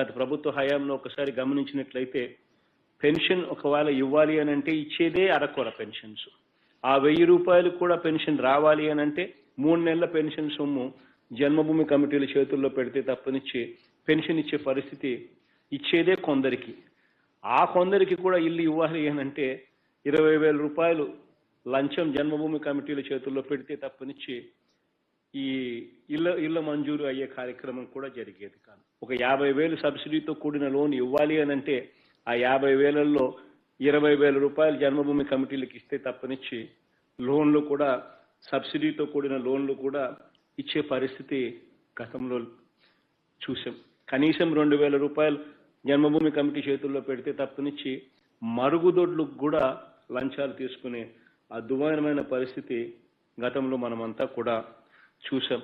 గత ప్రభుత్వ హయాంలో ఒకసారి గమనించినట్లయితే పెన్షన్ ఒకవేళ ఇవ్వాలి అని అంటే ఇచ్చేదే అరకొర పెన్షన్స్. ఆ వెయ్యి రూపాయలు కూడా పెన్షన్ రావాలి అని అంటే మూడు నెలల పెన్షన్ సొమ్ము జన్మభూమి కమిటీల చేతుల్లో పెడితే తప్పనిచ్చి పెన్షన్ ఇచ్చే పరిస్థితి ఇచ్చేదే కొందరికి. ఆ కొందరికి కూడా ఇల్లు ఇవ్వాలి అని అంటే ఇరవై వేల రూపాయలు లంచం జన్మభూమి కమిటీల చేతుల్లో పెడితే తప్పనిచ్చి ఈ ఇళ్ళ ఇళ్ళ మంజూరు అయ్యే కార్యక్రమం కూడా జరిగేది కాదు. ఒక యాభై వేలు సబ్సిడీతో కూడిన లోన్ ఇవ్వాలి అని అంటే ఆ యాభై వేలల్లో ఇరవై వేల రూపాయలు జన్మభూమి కమిటీలకు ఇస్తే తప్పనిచ్చి లోన్లు కూడా సబ్సిడీతో కూడిన లోన్లు కూడా ఇచ్చే పరిస్థితి గతంలో చూసాం. కనీసం రెండు వేల రూపాయలు జన్మభూమి కమిటీ చేతుల్లో పెడితే తప్పనిచ్చి మరుగుదొడ్లకు కూడా లంచాలు తీసుకునే అద్భుతమైన పరిస్థితి గతంలో మనమంతా కూడా చూసాం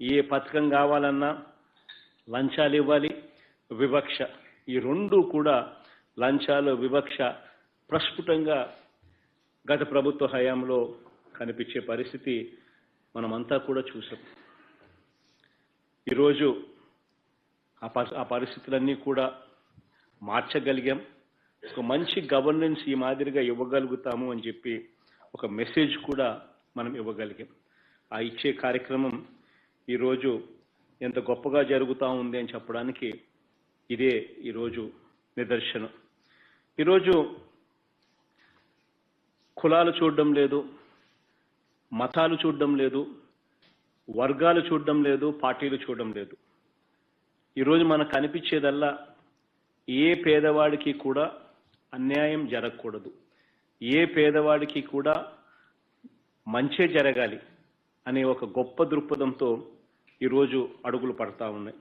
ఏ పథకం కావాలన్నా లంచాలు ఇవ్వాలి వివక్ష. ఈ రెండు కూడా లంచాలు వివక్ష ప్రస్ఫుటంగా గత ప్రభుత్వ హయాంలో కనిపించే పరిస్థితి మనమంతా కూడా చూసాం ఈరోజు ఆ ప ఆ పరిస్థితులన్నీ కూడా మార్చగలిగాం. ఒక మంచి గవర్నెన్స్ ఈ మాదిరిగా ఇవ్వగలుగుతాము అని చెప్పి ఒక మెసేజ్ కూడా మనం ఇవ్వగలిగాం. ఆ ఇచ్చే కార్యక్రమం ఈరోజు ఎంత గొప్పగా జరుగుతూ ఉంది అని చెప్పడానికి ఇదే ఈరోజు నిదర్శనం. ఈరోజు కులాలు చూడడం లేదు మతాలు చూడడం లేదు వర్గాలు చూడడం లేదు పార్టీలు చూడడం లేదు. ఈరోజు మనకు కనిపించేదల్లా ఏ పేదవాడికి కూడా అన్యాయం జరగకూడదు. ఏ పేదవాడికి కూడా మంచే జరగాలి. అనే ఒక గొప్ప దృక్పథంతో ఈరోజు అడుగులు పడతా ఉన్నాయి.